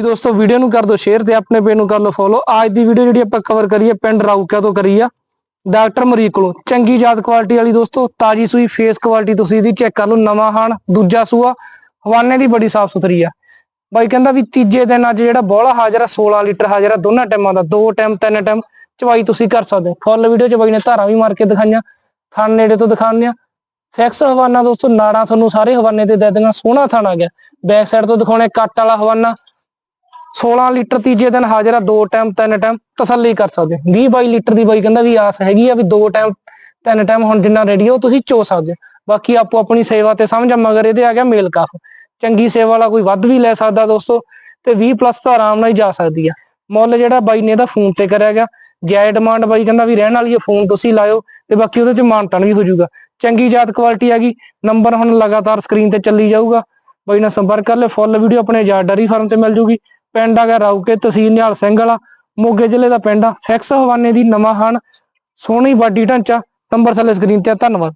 ਵੀ ਦੋਸਤੋ ਵੀਡੀਓ ਨੂੰ ਕਰ ਦਿਓ ਸ਼ੇਅਰ ਤੇ ਆਪਣੇ ਪੇਜ ਨੂੰ ਕਰ ਲਓ ਫੋਲੋ ਅੱਜ ਦੀ ਵੀਡੀਓ ਜਿਹੜੀ ਆਪਾਂ ਕਵਰ ਕਰੀਏ, ਪਿੰਡ ਰਾਊਕਿਆ ਤੋਂ ਕਰੀ ਆ? ਡਾਕਟਰ ਮਰੀਕ ਕੋਲੋਂ। ਚੰਗੀ ਜਾਤ ਕੁਆਲਿਟੀ ਵਾਲੀ ਦੋਸਤੋ, ਤਾਜੀ ਸੂਈ ਫੇਸ ਕੁਆਲਿਟੀ ਤੁਸੀਂ ਇਹਦੀ ਚੈੱਕ ਕਰ ਲਓ, ਨਵਾਂ ਹਾਣ, ਦੂਜਾ ਸੂਆ, ਹਵਾਨੇ ਦੀ ਬੜੀ ਸਾਫ਼ ਸੁਥਰੀ ਆ। ਬਾਈ ਕਹਿੰਦਾ ਵੀ ਤੀਜੇ ਦਿਨ ਅੱਜ ਜਿਹੜਾ ਬੋਲਾ ਹਾਜ਼ਰ ਆ 16 ਲੀਟਰ ਹਾਜ਼ਰ ਆ ਦੋਨਾਂ ਟਾਈਮਾਂ ਦਾ, ਦੋ ਟਾਈਮ, ਤਿੰਨ ਟਾਈਮ, ਚਵਾਈ ਤੁਸੀਂ ਕਰ ਸਕਦੇ ਹੋ। ਫੁੱਲ ਵੀਡੀਓ ਚ ਬਾਈ ਨੇ ਧਾਰਾਂ ਵੀ ਮਾਰ ਕੇ ਦਿਖਾਈਆਂ, ਥਣ ਨੇੜੇ ਤੋਂ ਦਿਖਾਉਂਦੇ ਆ। ਫੈਕਸ ਹਵਾਨਾ ਦੋਸਤੋ, ਨਾੜਾਂ ਤੁਹਾਨੂੰ ਸਾਰੇ ਹਵਾਨੇ ਤੇ ਦੇ ਦਿੰਗਾ ਸੋਹਣਾ ਥਣ ਆ ਗਿਆ। ਬੈਕ ਸਾਈਡ ਤੋਂ ਦਿਖਾਉਣੇ, ਕੱਟ ਵਾਲਾ ਹਵਾਨਾ। 16 ਲੀਟਰ ਤੀਜੇ ਦਿਨ ਹਾਜ਼ਰ ਆ, ਦੋ ਟਾਈਮ ਤਿੰਨ ਟਾਈਮ ਤਸੱਲੀ ਕਰ ਸਕਦੇ ਹੋ। 20 22 ਲੀਟਰ ਦੀ ਬਾਈ ਕਹਿੰਦਾ ਵੀ ਆਸ ਹੈਗੀ ਆ ਵੀ ਦੋ ਟਾਈਮ ਤਿੰਨ ਟਾਈਮ ਹੁਣ ਜਿੰਨਾ ਰੈਡੀ ਆ ਤੁਸੀਂ ਚੋ ਸਕਦੇ ਬਾਕੀ ਆਪੋ ਆਪਣੀ ਸੇਵਾ ਤੇ ਸਮਝ ਮਗਰ ਇਹਦੇ ਆ ਗਿਆ ਮੇਲ ਕਾਫ। ਚੰਗੀ ਸੇਵਾ ਵਾਲਾ ਕੋਈ ਵੱਧ ਵੀ ਲੈ ਸਕਦਾ ਦੋਸਤੋ ਤੇ 20 ਪਲੱਸ ਤਾਂ ਆਰਾਮ ਨਾਲ ਹੀ ਜਾ ਸਕਦੀ ਆ। ਮੁੱਲ ਜਿਹੜਾ ਬਾਈ ਨੇ ਇਹਦਾ ਫੋਨ ਤੇ ਕਰਿਆ ਗਿਆ। ਜੈ ਡਿਮਾਂਡ ਬਾਈ ਕਹਿੰਦਾ ਵੀ ਰਹਿਣ ਵਾਲੀ ਇਹ ਫੋਨ ਤੁਸੀਂ ਲਾਇਓ ਤੇ ਬਾਕੀ ਉਹਦੇ ਚ ਮਾਨਤਾਨ ਵੀ ਹੋ ਜਾਊਗਾ। ਚੰਗੀ ਜਾਤ ਕੁਆਲਿਟੀ ਹੈਗੀ ਨੰਬਰ ਹੁਣ ਲਗਾਤਾਰ ਸਕਰੀਨ ਤੇ ਚੱਲੀ ਜਾਊਗਾ। ਬਾਈ ਨਾਲ ਸੰਪਰਕ ਕਰ ਲੈ ਫੁੱਲ ਵੀਡੀਓ ਆਪਣੇ ਯਾਰ ਡਰੀ ਫਾਰਮ ਤੇ ਮਿਲ ਜੂਗੀ। ਪਿੰਡ ਹੈਗਾ ਰਾਊਕੇ, ਤਹਿਸੀਲ ਨਿਹਾਲ ਸਿੰਘ ਵਾਲਾ, ਮੋਗੇ ਜ਼ਿਲ੍ਹੇ ਦਾ ਪਿੰਡ ਆ। ਫੈਕਸ ਹਵਾਨੇ ਦੀ ਨਵਾਂ ਹਨ ਸੋਹਣੀ ਬਾਡੀ ਢਾਂਚਾ ਨੰਬਰ ਥੱਲੇ ਸਕਰੀਨ ਤੇ ਆ, ਧੰਨਵਾਦ।